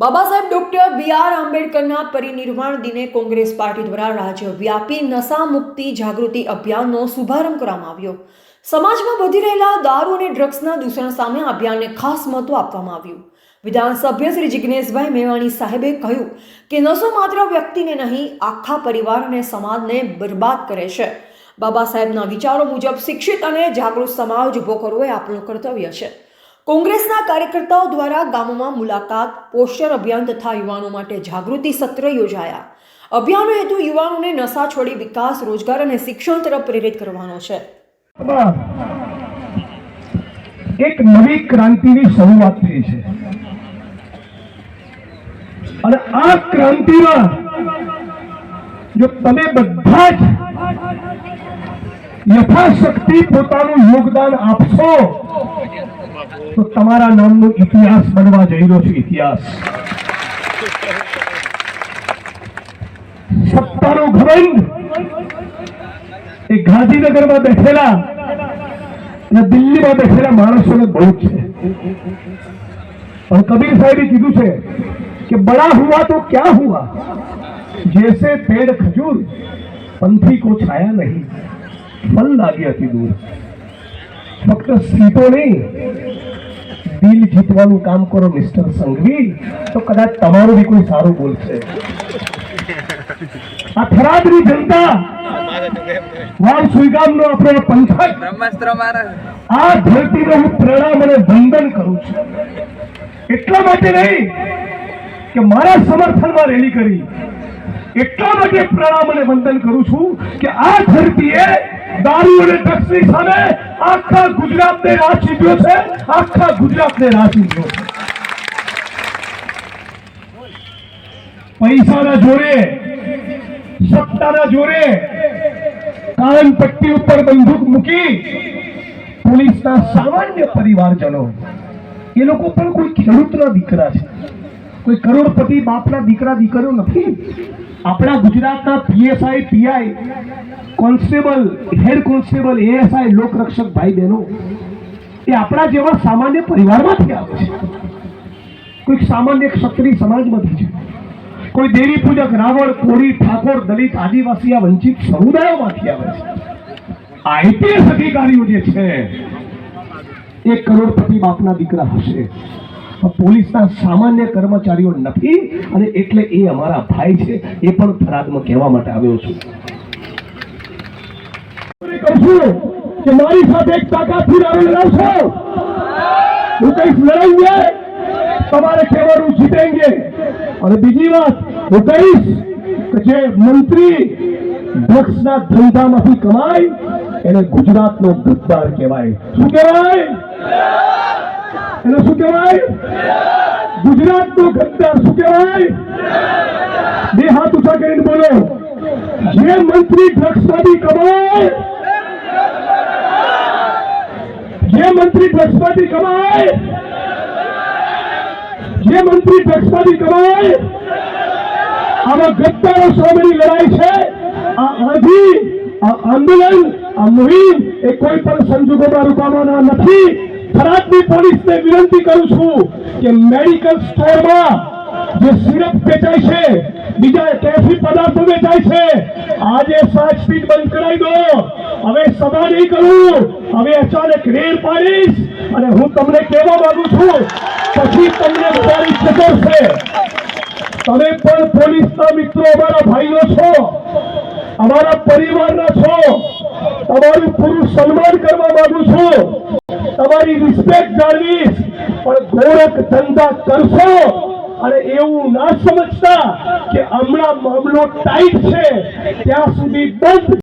Baba Saheb, doctor B R આંબેડકરના પરિનિર્વાણ દિને Congress party દ્વારા રાજ્યવ્યાપી નશા મુક્તિ જાગૃતિ અભિયાનનો શુભારંભ કરવામાં આવ્યો. સમાજમાં વધી રહેલા દારૂ અને ડ્રગ્સના દૂષણ સામે અભિયાનને ખાસ મહત્વ આપવામાં આવ્યું. વિધાનસભ્ય શ્રી જિગ્નેશભાઈ મેવાણી સાહેબે કહ્યું કે નશો માત્ર વ્યક્તિને નહીં, આખા પરિવાર અને સમાજને બરબાદ કરે છે. બાબા સાહેબના વિચારો મુજબ શિક્ષિત અને જાગૃત સમાજ ઊભો કરવો એ આપણું કર્તવ્ય છે. કોંગ્રેસના કાર્યકર્તાઓ દ્વારા ગામોમાં મુલાકાત પોસ્ટર અભિયાન તથા યુવાનો માટે જાગૃતિ સત્ર યોજાયા. અભિયાનનો હેતુ યુવાનોને નશા છોડી વિકાસ, રોજગાર અને શિક્ષણ તરફ પ્રેરિત કરવાનો છે. એક નવી ક્રાંતિની શરૂઆત થઈ છે. અને આ ક્રાંતિમાં જો તમે બધા જ યથાશક્તિ પોતાનું યોગદાન આપશો. તો તમારા નામનો ઇતિહાસ બનવા જઈ રહ્યો છે, ઇતિહાસ. સત્તાનો ઘમંડ. એ ગાંધીનગરમાં બેઠેલા અને દિલ્હીમાં બેઠેલા માણસોને બહુ છે. પણ કબીર સાહેબે કીધું છે કે બડા હુઆ તો ક્યાં હુઆ જૈસે, પેડ, ખજૂર પંથી કો છાયા નહીં. ફલ લાગી દૂર. ફક્ત સીટો નહીં દિલ જીતવાનું કામ કરો મિસ્ટર સંઘવી તો કદાચ તમારું બી કોઈ સારું બોલશે. આ થરાદની જનતા વાવ સુઈગામનો આપણો પંથક આ ધરતીનો હું પ્રણામ અને વંદન કરું છું. એટલા માટે નહીં કે મારા સમર્થનમાં રેલી કરી. એટલા માટે પ્રણામ અને વંદન કરું છું કે આ ધરતીએ દારૂ અને ડ્રગ્સની સામે આખા ગુજરાતને રાહ ચીંધ્યો છે, આખા ગુજરાતને રાહ ચીંધ્યો છે. પૈસાના જોરે, સત્તાના જોરે કાન પટ્ટી ઉપર બંદૂક મૂકી પોલીસના સામાન્ય પરિવારજનો, એ લોકો પણ કોઈ ખેડૂતના દીકરા છે. કોઈ કરોડપતિ બાપના દીકરા, દીકરીઓ નથી. આપણા ગુજરાતના PSI, PI, constable, head constable, ASI, લોકરક્ષક ભાઈ બહેનો, એ આપણા જેવા સામાન્ય પરિવારમાંથી આવે છે. કોઈક સામાન્ય ક્ષત્રિય સમાજમાંથી છે. કોઈ દેવી પૂજક, રાવણ, કોળી, ઠાકોર, દલિત, આદિવાસી આ વંચિત સમુદાયોમાંથી આવે છે. આઈપીએસ અધિકારીઓ જે છે, એ કરોડપતિ બાપના દીકરા હશે. પોલીસના સામાન્ય કર્મચારીઓ નથી અને એટલે એ અમારા ભાઈ છે, એ પણ ફરાદમાં કહેવા માટે આવ્યો છું. કે મારી સાથે એક તાકાતથી લડાઈ લડાવશો. હું કઈશ લડાઈએ તમારે કહેવાનું જીતેંગે. અને બીજી વાત, હું કહીશ કે જે મંત્રી ડ્રગ્સના ધંધામાંથી કમાય, એને ગુજરાતનો ગદ્દાર કહેવાય. શું કહેવાય? એને શું કહેવાય? ગુજરાતનો ગદ્દાર શું કહેવાય? બે હાથ ઊંચા કરીને બોલો. જે મંત્રી ડ્રગ્સમાંથી કમાય, જે મંત્રી ડ્રગ્સમાંથી કમાય, જે મંત્રી ડ્રગ્સમાંથી કમાય આમાં ગદ્દારો સામેની લડાઈ છે. આ આંધી આ આંદોલન, આ મુહિમ એ કોઈ પણ સંજોગોમાં રોકાવાના નથી. થરાદની પોલીસને વિનંતી કરું છું કે મેડિકલ સ્ટોરમાં જે સિરપ વેચાય છે બીજા કેફી પદાર્થો વેચાય છે, આજે સાત સ્પીડ બંધ કરાવી દો. હવે સભા નહીં કરું. હવે અચાનક રેડ પાડીશ અને હું તમને કહેવા માંગુ છું, પછી તમને બધાની ખબર છે. તમે પણ પોલીસના મિત્રો, અમારા ભાઈઓ છો, અમારા પરિવારના છો, તમારું પૂરું સન્માન કરવા માંગુ છું. તમારી રિસ્પેક્ટ જાળવીશ પણ ગોરખ ધંધા કરશો. અને એવું ના સમજતા કે હમણાં મામલો ટાઈટ છે, ત્યાં સુધી બંધ